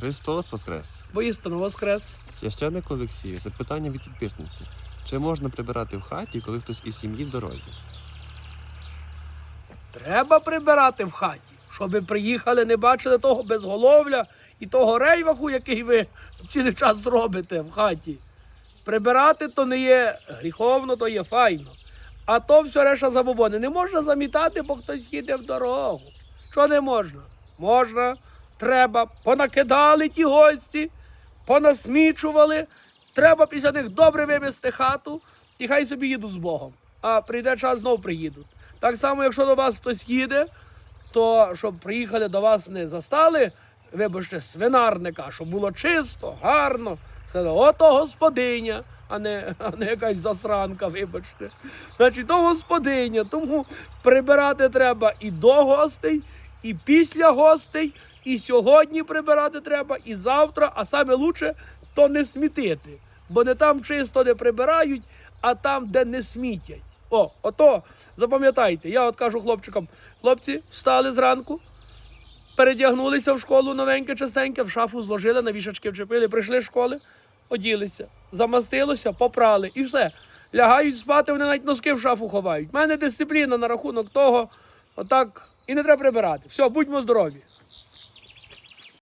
Христос Воскрес! Воістину воскрес. Священник Олексію, запитання від підписниці. Чи можна прибирати в хаті, коли хтось із сім'ї в дорозі? Треба прибирати в хаті, щоб приїхали, не бачили того безголовля і того рейваху, який ви цілий час робите в хаті. Прибирати то не є гріховно, то є файно. А то все решта забобони. Не можна замітати, бо хтось їде в дорогу. Що не можна? Можна, треба. Понакидали ті гості, понасмічували. Треба після них добре вимести хату і хай собі їдуть з Богом. А прийде час, знов приїдуть. Так само, якщо до вас хтось їде, то щоб приїхали до вас не застали, вибачте, свинарника, щоб було чисто, гарно. Сказали, ото господиня, а не, а не якась засранка, вибачте. Значить, то господиня. Тому прибирати треба і до гостей, і після гостей, і сьогодні прибирати треба, і завтра, а саме лучше то не смітити. Бо не там чисто не прибирають, а там, де не смітять. О, ото, запам'ятайте, я от кажу хлопчикам, хлопці, встали зранку, передягнулися в школу новеньке, частеньке, в шафу зложили, на вішачки вчепили, прийшли з школи, оділися, замастилося, попрали і все. Лягають спати, вони навіть носки в шафу ховають. У мене дисципліна на рахунок того, отак, і не треба прибирати. Все, будьмо здорові.